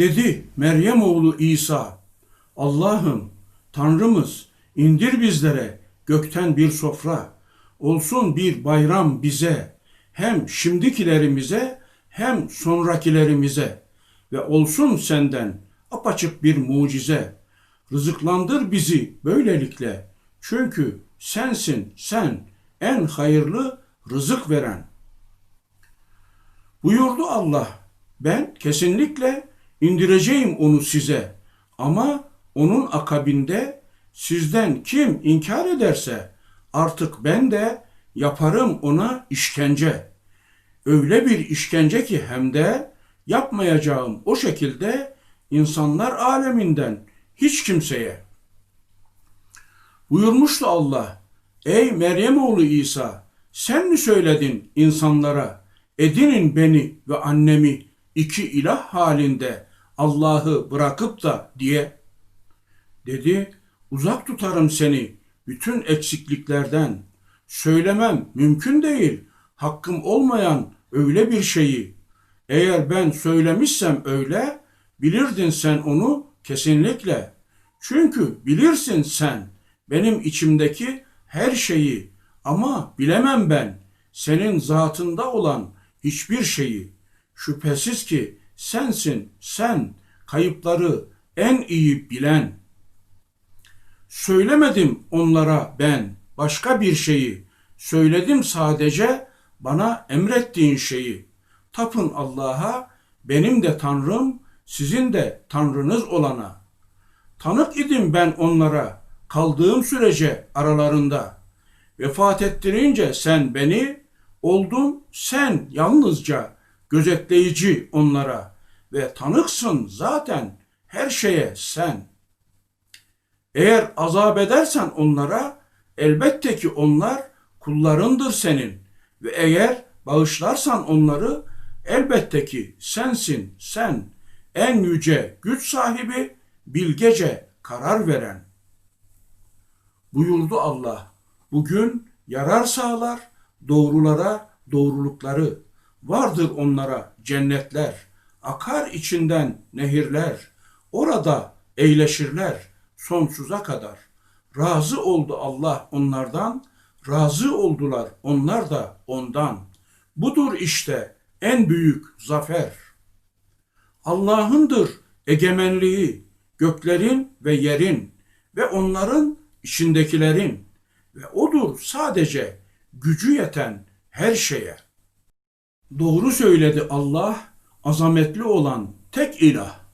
Dedi Meryem oğlu İsa, Allah'ım, Tanrımız indir bizlere gökten bir sofra, olsun bir bayram bize, hem şimdikilerimize hem sonrakilerimize ve olsun senden apaçık bir mucize. Rızıklandır bizi böylelikle. Çünkü sensin sen en hayırlı rızık veren. Buyurdu Allah, ben kesinlikle indireceğim onu size ama onun akabinde sizden kim inkar ederse artık ben de yaparım ona işkence. Öyle bir işkence ki hem de yapmayacağım o şekilde insanlar aleminden hiç kimseye. Buyurmuştu Allah, ey Meryem oğlu İsa, sen mi söyledin insanlara, edinin beni ve annemi iki ilah halinde Allah'ı bırakıp da diye. Dedi, uzak tutarım seni bütün eksikliklerden. Söylemem mümkün değil, hakkım olmayan öyle bir şeyi. Eğer ben söylemişsem öyle, bilirdin sen onu kesinlikle. Çünkü bilirsin sen benim içimdeki her şeyi ama bilemem ben senin zatında olan hiçbir şeyi. Şüphesiz ki sensin sen kayıpları en iyi bilen. Söylemedim onlara ben başka bir şeyi. Söyledim sadece bana emrettiğin şeyi. Tapın Allah'a, benim de Tanrım, sizin de Tanrınız olana. Tanık idim ben onlara kaldığım sürece aralarında. Vefat ettirince sen beni, oldun sen yalnızca gözetleyici onlara ve tanıksın zaten her şeye sen. Eğer azap edersen onlara elbette ki onlar kullarındır senin ve eğer bağışlarsan onları elbette ki sensin sen en yüce güç sahibi bilgece karar veren. Buyurdu Allah bugün yarar sağlar doğrulara doğrulukları vardır onlara cennetler akar içinden nehirler orada eğleşirler sonsuza kadar. Razı oldu Allah onlardan, razı oldular onlar da ondan. Budur işte en büyük zafer. Allah'ındır egemenliği, göklerin ve yerin ve onların içindekilerin ve odur sadece gücü yeten her şeye. Doğru söyledi Allah, azametli olan tek ilah.